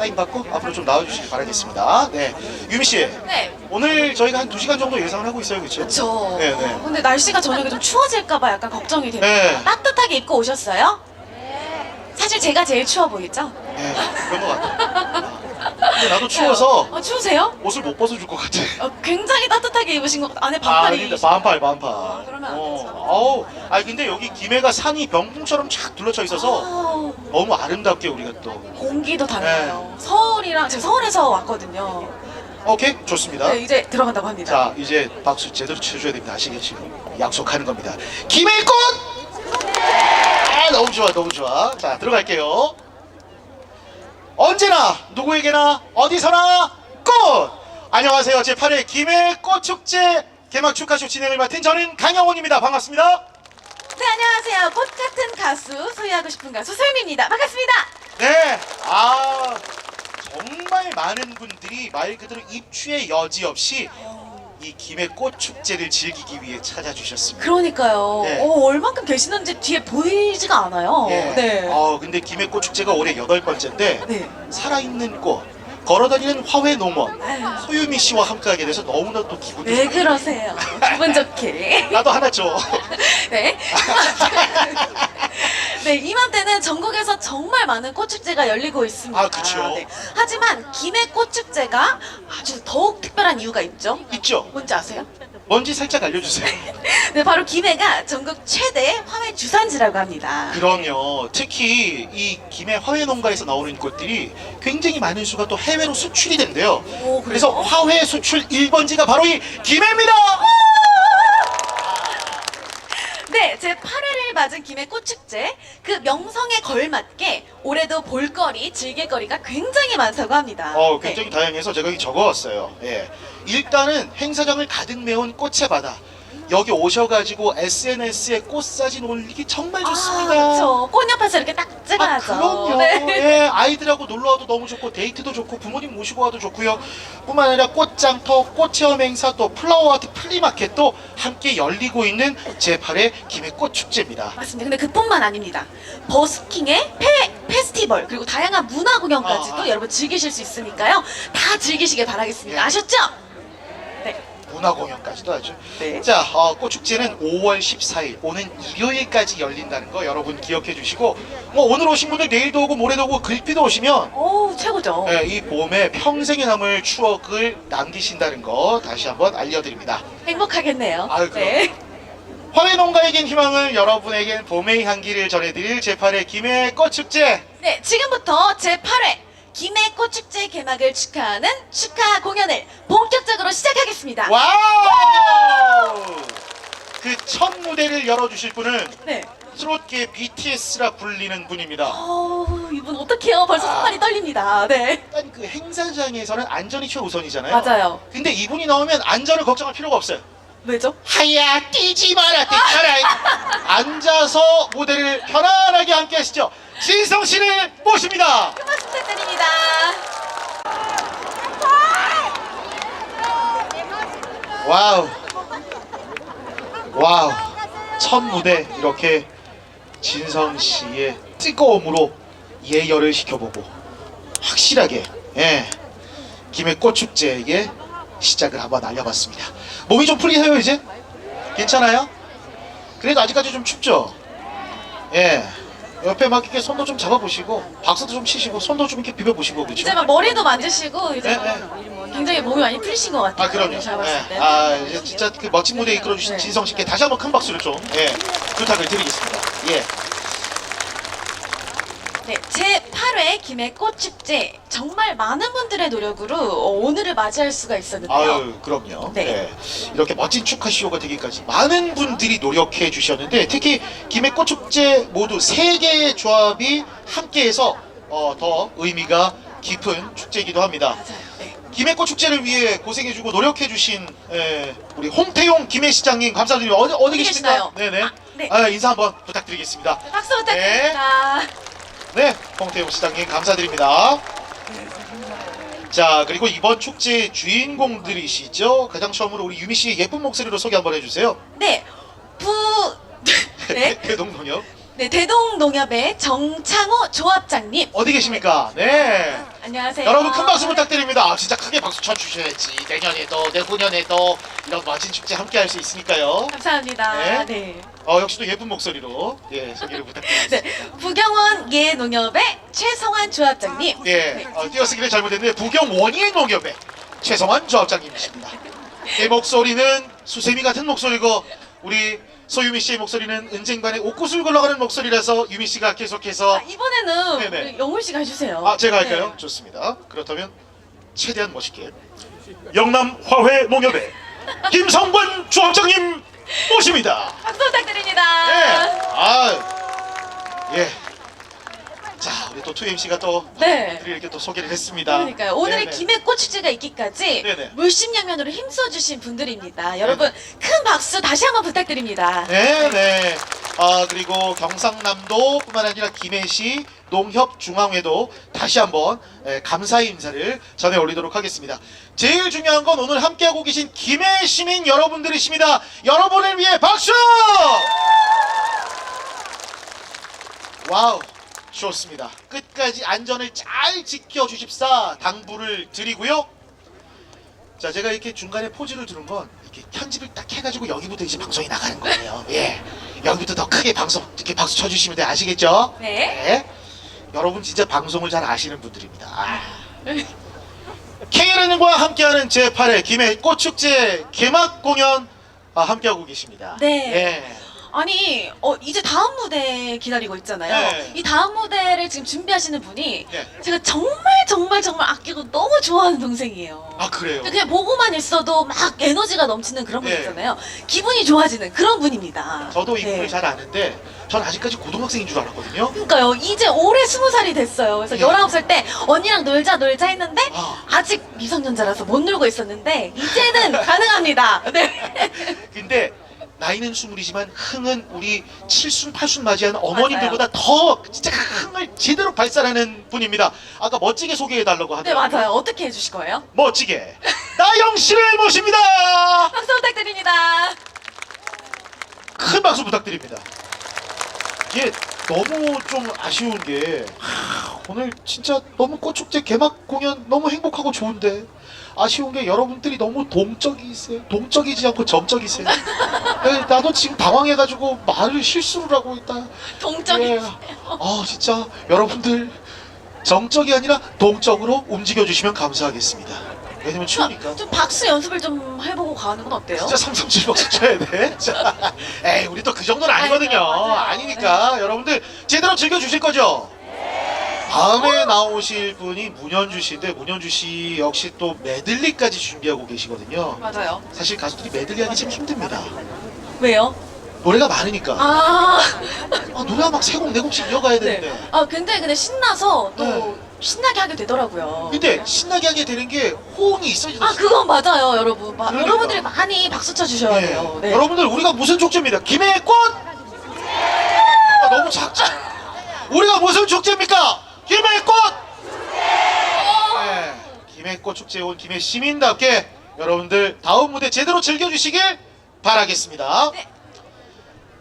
사인 받고 앞으로 좀 나와주시기 바라겠습니다. 네, 유미 씨. 네. 오늘 저희가 한 2시간 정도 예상을 하고 있어요, 그렇죠? 저. 네, 네. 근데 날씨가 저녁에 좀 추워질까봐 약간 걱정이 됩니다. 네. 따뜻하게 입고 오셨어요? 사실 제가 제일 추워 보이죠? 네, 그런 것 같아요. 근데 나도 추워서 어, 추우세요? 옷을 못 벗어줄 것 같아. 어, 굉장히 따뜻하게 입으신 것 같아요. 안에 아, 반팔이. 근데 반팔, 반팔. 아, 그러면 안 되죠. 어우, 아 근데 여기 김해가 산이 병풍처럼 쫙 둘러쳐 있어서 아우, 너무 아름답게 우리가 또. 공기도 달라요. 네. 서울이랑 제가 서울에서 왔거든요. 오케이, 좋습니다. 네, 이제 들어간다고 합니다. 자, 이제 박수 제대로 쳐줘야 됩니다. 아시겠지요? 약속하는 겁니다. 김해꽃! 아, 너무 좋아, 너무 좋아. 자, 들어갈게요. 언제나 누구에게나 어디서나 꽃! 안녕하세요. 제8회 김해 꽃축제 개막 축하쇼 진행을 맡은 저는 강영원입니다. 반갑습니다. 네, 안녕하세요. 꽃 같은 가수, 소유하고 싶은 가수 소유미입니다. 반갑습니다. 네, 아 정말 많은 분들이 말 그대로 입추의 여지 없이 이 김해꽃 축제를 즐기기 위해 찾아주셨습니다. 그러니까요. 네. 어, 얼만큼 계시는지 뒤에 보이지가 않아요. 예. 네. 어, 근데 김해꽃 축제가 올해 여덟 번째인데 네. 살아있는 꽃, 걸어다니는 화훼 농원 아유, 소유미 씨와 함께하게 돼서 너무나 또 기분이 왜 좋아요. 그러세요? 기분 좋게. 나도 하나 줘. 네. 네, 이맘때는 전국에서 정말 많은 꽃축제가 열리고 있습니다. 아, 그쵸. 네. 하지만 김해 꽃축제가 아주 더욱 특별한 이유가 있죠. 있죠? 뭔지 아세요? 뭔지 살짝 알려주세요. 네, 바로 김해가 전국 최대 화훼 주산지라고 합니다. 그럼요. 특히 이 김해 화훼 농가에서 나오는 꽃들이 굉장히 많은 수가 또 해외로 수출이 된대요. 오, 그래서 그래요? 화훼 수출 1번지가 바로 이 김해입니다. 제 8회를 맞은 김해 꽃축제 그 명성에 걸맞게 올해도 볼거리, 즐길거리가 굉장히 많다고 합니다. 어, 네. 굉장히 다양해서 제가 여기 적어왔어요. 예. 일단은 행사장을 가득 메운 꽃의 바다. 여기 오셔가지고 SNS에 꽃 사진 올리기 정말 좋습니다. 아, 그렇죠. 꽃 옆에서 이렇게 딱 아, 찍어야죠. 그럼요. 네. 예, 아이들하고 놀러 와도 너무 좋고 데이트도 좋고 부모님 모시고 와도 좋고요. 뿐만 아니라 꽃장터, 꽃체험 행사 또 플라워 아트 플리마켓도 함께 열리고 있는 제8회 김해 꽃 축제입니다. 맞습니다. 근데 그뿐만 아닙니다. 버스킹의 페, 페스티벌 그리고 다양한 문화 공연까지도 아, 아. 여러분 즐기실 수 있으니까요. 다 즐기시길 바라겠습니다. 예. 아셨죠? 네. 문화 공연까지도 하죠. 네. 자, 어, 꽃축제는 5월 14일 오는 일요일까지 열린다는 거 여러분 기억해 주시고 뭐 오늘 오신 분들 내일도 오고 모레도 오고 글피도 오시면 오, 최고죠. 예, 이 봄에 평생에 남을 추억을 남기신다는 거 다시 한번 알려드립니다. 행복하겠네요. 아유, 그럼. 네. 화훼 농가에겐 희망을 여러분에겐 봄의 향기를 전해드릴 제8회 김해 꽃축제 네, 지금부터 제 8회 김해 꽃축제 개막을 축하하는 축하 공연을 시작 하겠습니다. 와우! 그 첫 무대를 열어주실 분은 네. 트롯계 BTS라 불리는 분입니다. 어, 이분 어떡해요? 벌써 아. 손발이 떨립니다. 네. 일단 그 행사장에서는 안전이 최우선이잖아요. 맞아요. 근데 이분이 나오면 안전을 걱정할 필요가 없어요. 왜죠? 하야 뛰지 마라 뛰지 마라. 앉아서 무대를 편안하게 함께 하시죠. 진성 씨를 모십니다. 큰 박수 부탁드립니다. 와우. 와우. 첫 무대 이렇게 진성 씨의 뜨거움으로 예열을 시켜보고 확실하게 예 김해 꽃축제에게 시작을 한번 알려봤습니다. 몸이 좀 풀리세요 이제? 괜찮아요? 그래도 아직까지 좀 춥죠? 예. 옆에 막 이렇게 손도 좀 잡아보시고 박수도 좀 치시고 손도 좀 이렇게 비벼보시고 그렇죠? 이제 막 머리도 만지시고 이제 네, 뭐 굉장히 몸이 많이 풀리신 것 같아요. 아 그럼요. 제가 봤을 예. 때. 아 이제 진짜 그 멋진 무대 이끌어 주신 네. 진성 씨께 다시 한번 큰 박수를 좀 예, 부탁을 드리겠습니다. 예. 네, 제 8회 김해 꽃축제 정말 많은 분들의 노력으로 어, 오늘을 맞이할 수가 있었는데요. 아유 그럼요. 네. 예. 이렇게 멋진 축하 쇼가 되기까지 많은 분들이 노력해 주셨는데 특히 김해 꽃축제 모두 세 개의 조합이 함께해서 어, 더 의미가 깊은 축제이기도 합니다. 맞아요. 네. 김해꽃 축제를 위해 고생해주고 노력해주신 예, 우리 홍태용 김해 시장님 감사드립니다. 어디 어디 계십니까? 네네. 아, 네. 아, 인사 한번 부탁드리겠습니다. 박수 부탁드립니다. 네, 홍태용 시장님 감사드립니다. 자 그리고 이번 축제의 주인공들이시죠. 가장 처음으로 우리 유미 씨의 예쁜 목소리로 소개 한번 해주세요. 네, 부 네, 대동동역. 네, 대동농협의 정창호 조합장님. 어디 계십니까? 네. 안녕하세요. 여러분 큰 박수 부탁드립니다. 아, 진짜 크게 박수 쳐 주셔야지. 내년에도 내후년에도 이런 멋진 축제 함께 할 수 있으니까요. 감사합니다. 네. 네. 어, 역시 또 예쁜 목소리로 예 소개를 부탁드리겠습니다. 네. 부경원 예농협의 최성환 조합장님. 예, 어, 띄어쓰기를 잘못했는데 부경 원예 농협의 최성환 조합장님이십니다. 이 목소리는 수세미 같은 목소리고 우리 소유미 씨의 목소리는 은쟁반의 옷구슬 굴러가는 목소리라서 유미 씨가 계속해서 아, 이번에는 네네. 우리 영훈 씨가 해주세요. 아 제가 할까요? 네. 좋습니다. 그렇다면 최대한 멋있게 영남 화훼 농협의 김성관 조합장님 모십니다. 박수 부탁드립니다. 예, 아, 예. 자, 우리 또 2MC가 또 네. 이렇게 또 소개를 했습니다. 그러니까요. 오늘의 네네. 김해꽃 축제가 있기까지 네네. 물심양면으로 힘써주신 분들입니다. 여러분 큰 박수 다시 한번 부탁드립니다. 네, 네. 아 그리고 경상남도뿐만 아니라 김해시 농협중앙회도 다시 한번 예, 감사의 인사를 전해 올리도록 하겠습니다. 제일 중요한 건 오늘 함께하고 계신 김해 시민 여러분들이십니다. 여러분을 위해 박수! 와우, 좋습니다. 끝까지 안전을 잘 지켜주십사 당부를 드리고요. 자, 제가 이렇게 중간에 포즈를 두는 건 이렇게 편집을 딱 해가지고 여기부터 이제 방송이 나가는 거예요. 예. 여기부터 더 크게 방송, 이렇게 박수 쳐주시면 돼. 아시겠죠? 네. 여러분 진짜 방송을 잘 아시는 분들입니다. 아. K은행과 함께하는 제8회 김해 꽃축제 개막 공연 아, 함께하고 계십니다. 네. 예. 아니 어, 이제 다음 무대 기다리고 있잖아요. 네. 이 다음 무대를 지금 준비하시는 분이 예. 제가 정말 정말 정말 아끼고 너무 좋아하는 동생이에요. 아, 그래요? 그냥 보고만 있어도 막 에너지가 넘치는 그런 분 네. 있잖아요. 기분이 좋아지는 그런 분입니다. 저도 이 네. 분을 잘 아는데 전 아직까지 고등학생인 줄 알았거든요. 그러니까요. 이제 올해 스무 살이 됐어요. 그래서 네. 19살 때 언니랑 놀자 놀자 했는데 아. 아직 미성년자라서 못 놀고 있었는데 이제는 가능합니다. 네. 근데 나이는 스물이지만 흥은 우리 칠순 팔순 맞이한 어머님들보다 더 진짜 흥을 제대로 발산하는 분입니다. 아까 멋지게 소개해 달라고 네. 맞아요. 어떻게 해주실 거예요? 멋지게 나영 씨를 모십니다. 박수 부탁드립니다. 큰 박수 부탁드립니다. 이게 너무 좀 아쉬운 게 하, 오늘 진짜 너무 꽃축제 개막 공연 너무 행복하고 좋은데 아쉬운 게 여러분들이 너무 동적이세요. 동적이지 않고 정적이세요. 네, 나도 지금 당황해가지고 말을 실수를 하고 있다. 동정이 예. 아 진짜 여러분들 정적이 아니라 동적으로 움직여 주시면 감사하겠습니다. 왜냐면 추우니까. 좀 박수 연습을 좀 해보고 가는 건 어때요? 진짜 삼삼칠 박수 쳐야 돼. 자, 에이 우리 또 그 정도는 아니거든요. 아이고, 맞아요. 아니니까 여러분들 제대로 즐겨 주실 거죠? 다음에 나오실 분이 문현주 씨인데 문현주 씨 역시 또 메들리까지 준비하고 계시거든요. 맞아요. 사실 가수들이 메들리 하기 좀 힘듭니다. 왜요? 노래가 많으니까. 아, 아, 노래가 막 세 곡 네 곡씩 이어가야 네. 되는데. 아 굉장히 근데 신나서 또 네. 신나게 하게 되더라고요. 근데 신나게 하게 되는 게 호응이 있어야지. 아 그건 맞아요, 여러분. 마- 그러니까. 여러분들이 많이 박수 쳐주셔야 네. 돼요. 네. 여러분들 우리가 무슨 축제입니다. 김해의 꽃. 아, 너무 작잖아. 우리가 무슨 축제입니까? 김해의 꽃. 네. 김해의 꽃 축제에 온 김해 시민답게 여러분들 다음 무대 제대로 즐겨주시길 바라겠습니다. 네.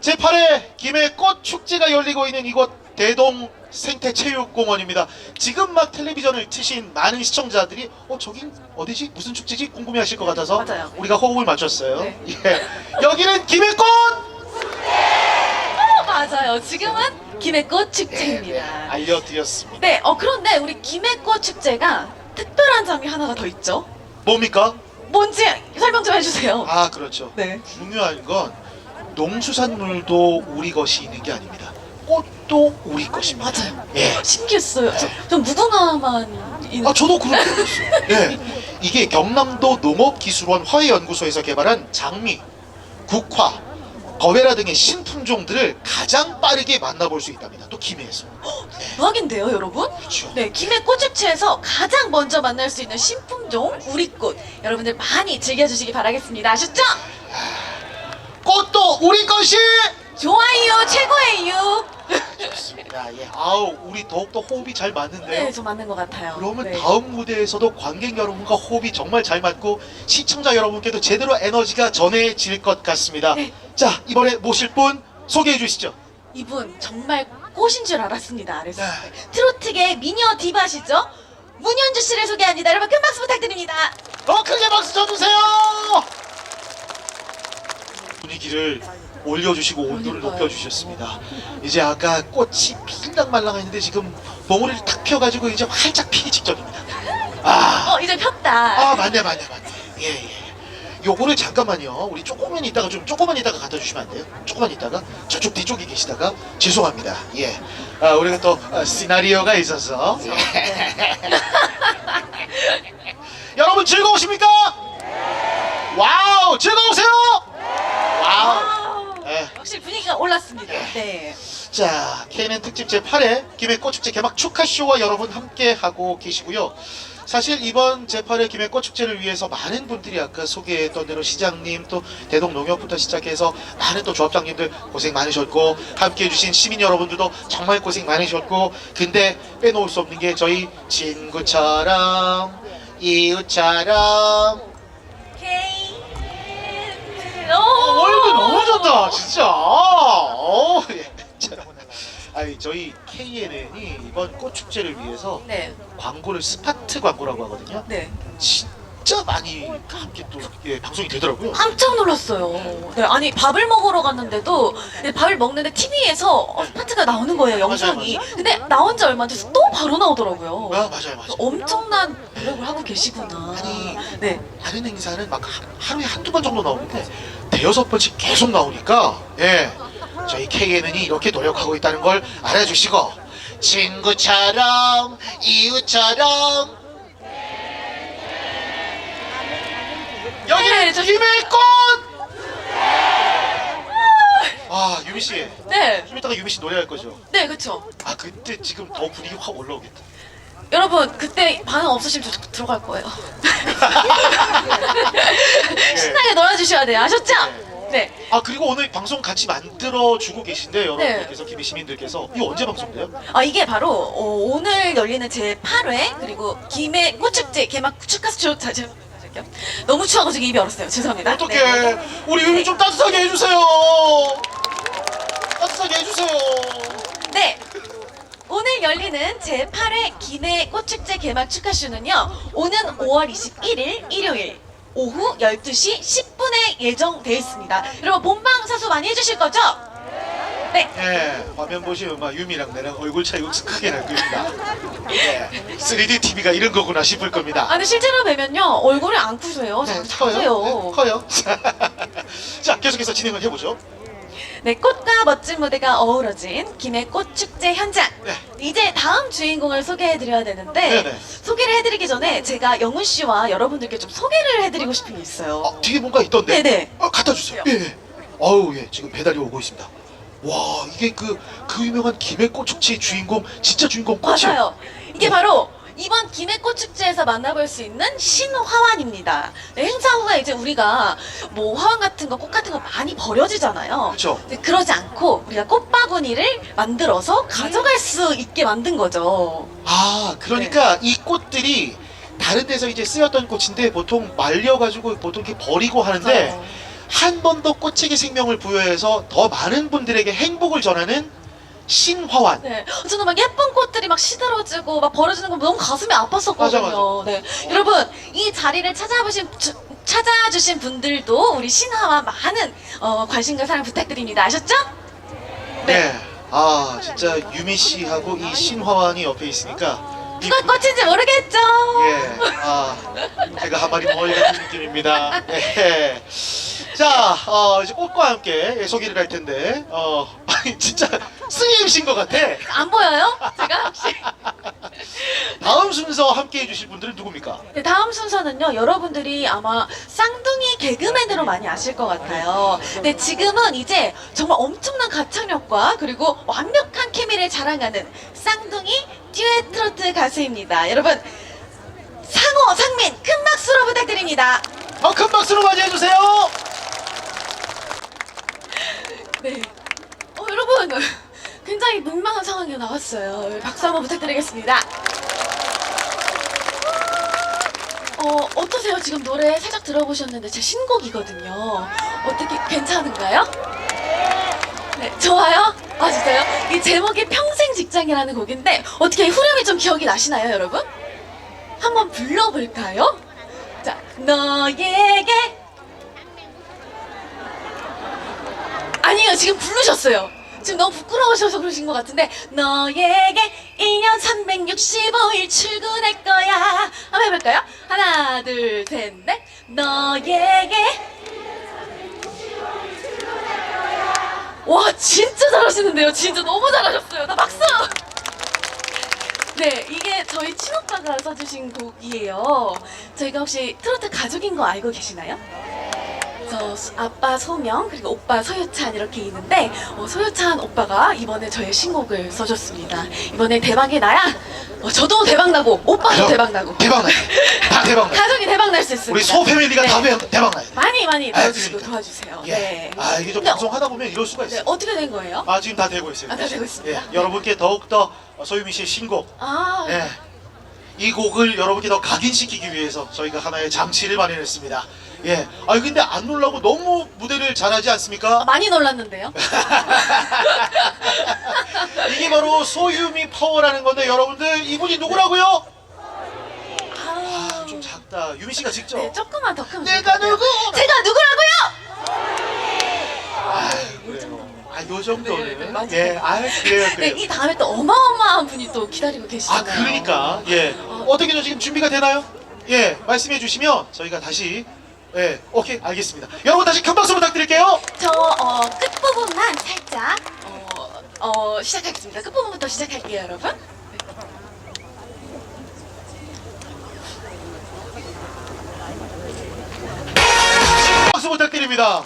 제8회 김해 꽃 축제가 열리고 있는 이곳 대동 생태체육공원입니다. 지금 막 텔레비전을 트신 많은 시청자들이 어 저긴 어디지 무슨 축제지 궁금해하실 것 같아서 맞아요. 우리가 호흡을 맞췄어요. 네. 예. 여기는 김해꽃. 어, 맞아요. 지금은 김해꽃 네, 네, 축제입니다. 알려드렸습니다. 네, 어 그런데 우리 김해꽃 축제가 특별한 점이 하나가 더 있죠. 뭡니까? 뭔지 설명 좀 해주세요. 아 그렇죠. 네. 중요한 건 농수산물도 우리 것이 있는 게 아닙니다. 꽃도 우리 것입니다. 맞아요. 예. 신기했어요. 저, 전 무궁화만 있는. 아 저도 그렇게 알았어요. 예. 이게 경남도 농업기술원 화훼연구소에서 개발한 장미, 국화, 거베라 등의 신품종들을 가장 빠르게 만나볼 수 있답니다. 또 김해에서. 대박인데요, 여러분? 그렇죠. 네, 김해 꽃축제에서 가장 먼저 만날 수 있는 신품종 우리꽃 여러분들 많이 즐겨주시기 바라겠습니다. 아셨죠? 꽃도 우리 것이. 좋아요, 최고예요. 좋습니다. 예. 아우 우리 더욱더 호흡이 잘 맞는데요. 네, 좀 맞는 것 같아요. 그러면 네. 다음 무대에서도 관객 여러분과 호흡이 정말 잘 맞고 시청자 여러분께도 제대로 에너지가 전해질 것 같습니다. 네. 자 이번에 모실 분 소개해 주시죠. 이분 정말 꽃인 줄 알았습니다. 그래서 네. 트로트계 미녀 디바시죠? 문현주 씨를 소개합니다. 여러분 큰 박수 부탁드립니다. 더 크게 박수 쳐주세요. 분위기를 올려주시고 온도를 그러니까요. 높여주셨습니다. 이제 아까 꽃이 필랑말랑 했는데 지금 봉우리를 탁 펴가지고 이제 활짝 피기 직전입니다. 아, 어 이제 폈다. 아 맞네 맞네 맞네. 예 예. 요거를 잠깐만요. 우리 조금만 이따가 좀 조금만 이따가 갖다 주시면 안 돼요? 조금만 이따가 저쪽 뒤쪽에 계시다가 죄송합니다. 예. 아 우리가 또 아, 시나리오가 있어서. 예. 여러분 즐거우십니까? 와우 즐거우세요? 와우. 확실히 분위기가 올랐습니다. 네. 자, KNN 특집 제8회 김해꽃축제 개막 축하쇼와 여러분 함께 하고 계시고요. 사실 이번 제8회 김해꽃축제를 위해서 많은 분들이 아까 소개했던 대로 시장님 또 대동농협부터 시작해서 많은 또 조합장님들 고생 많으셨고 함께 해주신 시민 여러분들도 정말 고생 많으셨고 근데 빼놓을 수 없는 게 저희 친구처럼 이웃처럼 K. 어, 좋다 진짜 어, 예. 자, 아니 저희 KNN이 이번 꽃축제를 위해서 네. 광고를 스파트 광고라고 하거든요 네. 진짜 많이 함께 또 예, 방송이 되더라고요 깜짝 놀랐어요. 네, 아니 밥을 먹으러 갔는데도 네, 밥을 먹는데 TV에서 스파트가 나오는 거예요 영상이. 맞아요, 맞아요. 근데 나온 지 얼마 안 돼서 또 바로 나오더라고요. 아 맞아요 맞아요 엄청난 노력을 하고 계시구나. 아니. 네. 다른 행사는 막 하- 하루에 한두 번 정도 나오는데 대여섯 번씩 계속 나오니까 예. 저희 KNN이 이렇게 노력하고 있다는 걸 알아주시고 친구처럼 이웃처럼. 여기는 네, 저- 김해꽃! 아. 유미 씨. 네. 좀 이따가 유미 씨 노래할 거죠? 네, 그렇죠. 아 그때 지금 더 분위기 확 올라오겠다 여러분 그때 반응 없으시면 저 들어갈 거예요. 신나게 놀아주셔야 돼요. 아셨죠? 네. 아 그리고 오늘 방송 같이 만들어 주고 계신데 여러분들께서 김해 시민들께서 이거 언제 방송돼요? 아 이게 바로 어, 오늘 열리는 제 8회 그리고 김해 꽃축제 개막 축하쇼 자, 제, 잠시만요. 너무 추워가지고 입이 얼었어요. 죄송합니다. 어떻게 네. 우리 유미 좀 따뜻하게 해주세요. 따뜻하게 해주세요. 네. 오늘 열리는 제 8회 김해 꽃축제 개막 축하쇼는요. 오는 5월 21일 일요일 오후 12시 10분에 예정돼 있습니다. 여러분 본방 사수 많이 해주실 거죠? 네. 예, 화면 보시면 막 유미랑 내랑 얼굴 차이 엄청 크게 날 겁니다. 예, 3D TV가 이런 거구나 싶을 겁니다. 아 근데 실제로 뵈면요 얼굴이 안 크세요. 네, 네, 커요. 네, 커요. 자, 계속해서 진행을 해보죠. 네, 꽃과 멋진 무대가 어우러진 김해 꽃축제 현장. 네. 이제 다음 주인공을 소개해드려야 되는데 네네. 소개를 해드리기 전에 제가 영훈 씨와 여러분들께 좀 소개를 해드리고 싶은 게 있어요. 어, 뒤에 뭔가 있던데. 네네. 어, 갖다 주세요. 예, 예. 어우, 예, 지금 배달이 오고 있습니다. 와, 이게 그, 그 유명한 김해 꽃축제의 주인공, 진짜 주인공 꽃이에요. 맞아요. 이게 바로 이번 김해 꽃 축제에서 만나볼 수 있는 신화환입니다. 네, 행사 후에 이제 우리가 뭐 화환 같은 거, 꽃 같은 거 많이 버려지잖아요. 그렇죠. 근데 그러지 않고 우리가 꽃바구니를 만들어서 가져갈 수 있게 만든 거죠. 아, 그러니까 이 꽃들이 다른 데서 이제 쓰였던 꽃인데 보통 말려가지고 보통 이렇게 버리고 하는데 맞아요. 한번 더 꽃에게 생명을 부여해서 더 많은 분들에게 행복을 전하는 신화환. 네, 저는 막 예쁜 꽃들이 막 시들어지고 막 버려지는 거 너무 가슴이 아팠었거든요. 맞아, 맞아. 네, 여러분 이 자리를 찾아보신 주- 찾아주신 분들도 우리 신화와 많은 어, 관심과 사랑 부탁드립니다. 아셨죠? 네. 아, 진짜 유미 씨하고 이 신화환이 옆에 있으니까 누가 꽃인지 모르겠죠. 예. 아, 제가 한 마리 머리 같은 느낌입니다. 네. 자, 어, 이제 꽃과 함께 예, 소개를 할 텐데, 어, 진짜 스님신 것 같아. 안 보여요? 제가 혹시? 다음 순서 함께 해주실 분들은 누굽니까? 네, 다음 순서는요, 여러분들이 아마 쌍둥이 개그맨으로 많이 아실 것 같아요. 근데 지금은 이제 정말 엄청난 가창력과 그리고 완벽한 케미를 자랑하는 쌍둥이 듀엣 트로트 가수입니다. 여러분, 상호, 상민, 큰 박수로 부탁드립니다. 어, 큰 박수로 맞이해주세요! 네. 어, 여러분, 굉장히 민망한 상황이 나왔어요. 박수 한번 부탁드리겠습니다. 어, 어떠세요? 지금 노래 살짝 들어보셨는데 제 신곡이거든요. 어떻게 괜찮은가요? 네, 좋아요? 아 진짜요? 이 제목이 평생 직장이라는 곡인데 어떻게 후렴이 좀 기억이 나시나요, 여러분? 한번 불러볼까요? 자, 너에게 아니요, 지금 부르셨어요. 지금 너무 부끄러우셔서 그러신 것 같은데 너에게 2년 365일 출근할 거야. 한번 해볼까요? 하나 둘 셋 넷. 너에게 와 진짜 잘하시는데요. 진짜 너무 잘하셨어요. 나 박수! 네 이게 저희 친오빠가 써주신 곡이에요. 저희가 혹시 트로트 가족인 거 알고 계시나요? 저 수- 아빠 소명 그리고 오빠 소유찬 이렇게 있는데 어, 소유찬 오빠가 이번에 저의 신곡을 써줬습니다. 이번에 대박이 나야 어, 저도 대박 나고 오빠도 그럼 대박 나고 대박 나요. 다 대박 나요. 가족이 대박 날 수 있습니다. 우리 소 패밀리가 네. 다 대- 대박 나요. 많이 많이 아, 도와주시고 그러니까. 도와주세요. 예. 네. 아 이게 좀 근데 방송 하다 보면 이럴 수가 네, 있어요. 어떻게 된 거예요? 아 지금 다 되고 있어요. 아, 다 되고 있습니다. 예, 여러분께 더욱 더 소유미 씨의 신곡 아, 예, 이 곡을 여러분께 더 각인시키기 위해서 저희가 하나의 장치를 마련했습니다. 예, 아 근데 안 놀라고 너무 무대를 잘하지 않습니까? 많이 놀랐는데요. 이게 바로 소유미 파워라는 건데 여러분들 이분이 누구라고요? 아, 아, 좀 작다. 유미 씨가 직접. 네, 조금만 더 크면 내가 누구? 제가 누구라고요? 아, 그래요. 아, 요 정도는. 네, 네, 맞아요. 예, 아, 그래요, 네, 그래요. 이 다음에 또 어마어마한 분이 또 기다리고 아, 계시잖아요. 그러니까. 예. 어떻게 저 지금 준비가 되나요? 예, 말씀해 주시면 저희가 다시 예, 오케이, 알겠습니다. 여러분 다시 큰 박수 부탁드릴게요. 저 어, 끝부분만 살짝 어, 어, 시작하겠습니다. 끝부분부터 시작할게요, 여러분. 박수 부탁드립니다.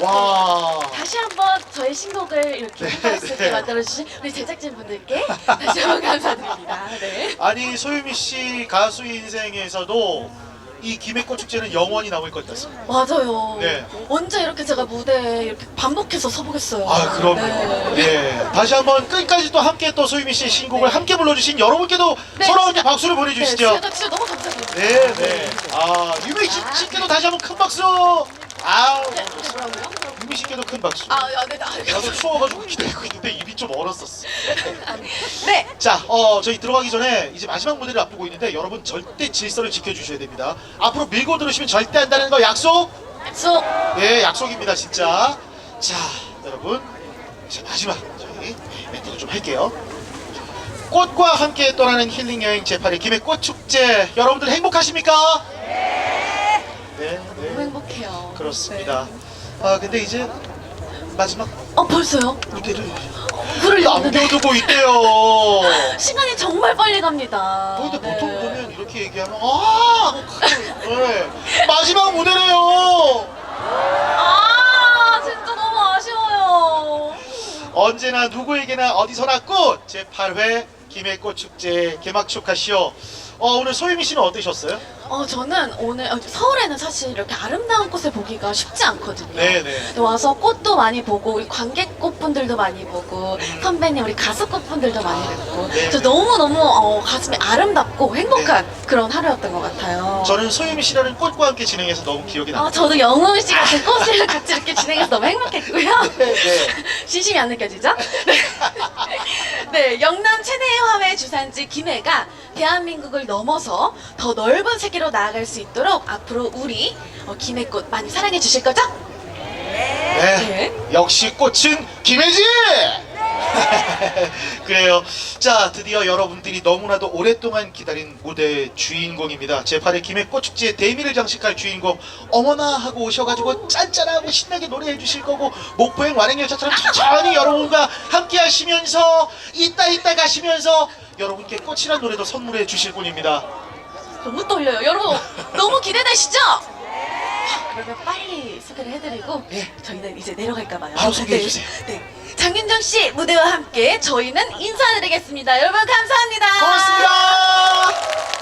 와. 다시 한번 저의 신곡을 이렇게 네, 네. 만들어주신 우리 제작진분들께 다시 한번 감사드립니다. 네. 아니 소유미 씨 가수 인생에서도 이 김해꽃 축제는 영원히 남을 것 같습니다. 맞아요. 네. 언제 이렇게 제가 무대에 이렇게 반복해서 서보겠어요. 아 그럼요. 네. 예. 다시 한번 끝까지 또 함께 또 소유미 씨의 신곡을 네. 함께 불러주신 여러분께도 네, 진짜. 함께 박수를 네, 보내주시죠. 제가 진짜 너무 감사드립니다. 네, 네. 아 유미 씨- 씨께도 다시 한번 큰 박수. 아 네, 네, 뭐라고요? 유미 씨께도 큰 박수. 아, 아, 네, 아, 나도 추워가지고 기다리고 있는데 입이 좀 얼었었어. 네. 자, 어, 저희 들어가기 전에 이제 마지막 무대를 앞두고 있는데 여러분 절대 질서를 지켜주셔야 됩니다. 앞으로 밀고 들으시면 절대 한다는 거 약속? 소, 예, 약속입니다, 진짜. 자, 여러분. 이제 마지막 저희 멘트를 좀 할게요. 꽃과 함께 떠나는 힐링 여행 제8회 김해 꽃축제 여러분들 행복하십니까? 네. 네, 너무 네. 행복해요. 그렇습니다. 아, 근데 이제 마지막 네. 어, 벌써요? 무대를 불을 넣는데 남겨두고 있대요. 시간이 정말 빨리 갑니다. 근데 네. 보통 보면 이렇게 얘기하면 아 네. 마지막 무대래요. 아, 진짜 너무 아쉬워요. 언제나 누구에게나 어디서나 꽃 제 8회 김해꽃 축제 개막 축하시오. 어 오늘 소유미 씨는 어떠셨어요? 어, 저는 오늘 어, 서울에는 사실 이렇게 아름다운 꽃을 보기가 쉽지 않거든요. 네네. 근데 와서 꽃도 많이 보고 우리 관객 꽃분들도 많이 보고 선배님 우리 가수 꽃분들도 많이 뵙고 네. 저 너무 너무 어, 가슴이 아름답고 행복한 그런 하루였던 것 같아요. 저는 소유미 씨라는 꽃과 함께 진행해서 너무 기억이 아, 납니다. 저도 영웅 씨 같은 꽃을 같이 이렇게 진행해서 너무 행복했고요. 네, 네. 진심이 안 느껴지죠? 네. 네, 영남 최대의 화훼 주산지 김해가 대한민국을 넘어서 더 넓은 세계로 나아갈 수 있도록 앞으로 우리 어, 김해꽃 많이 사랑해 주실 거죠? 네. 역시 꽃은 김혜지! 그래요. 자, 드디어 여러분들이 너무나도 오랫동안 기다린 무대의 주인공입니다. 제8회 김해꽃축제의 대미를 장식할 주인공 어머나 하고 오셔가지고 짠짠하고 신나게 노래해 주실 거고 목포행 완행열차처럼 천천히 여러분과 함께 하시면서 있다 있다 가시면서 여러분께 꽃이란 노래도 선물해 주실 분입니다. 너무 떨려요. 여러분 너무 기대되시죠? 그러면 빨리 소개를 해드리고 예. 저희는 이제 내려갈까 봐요. 바로 소개해 네. 주세요. 네. 장윤정 씨 무대와 함께 저희는 인사드리겠습니다. 여러분 감사합니다. 고맙습니다.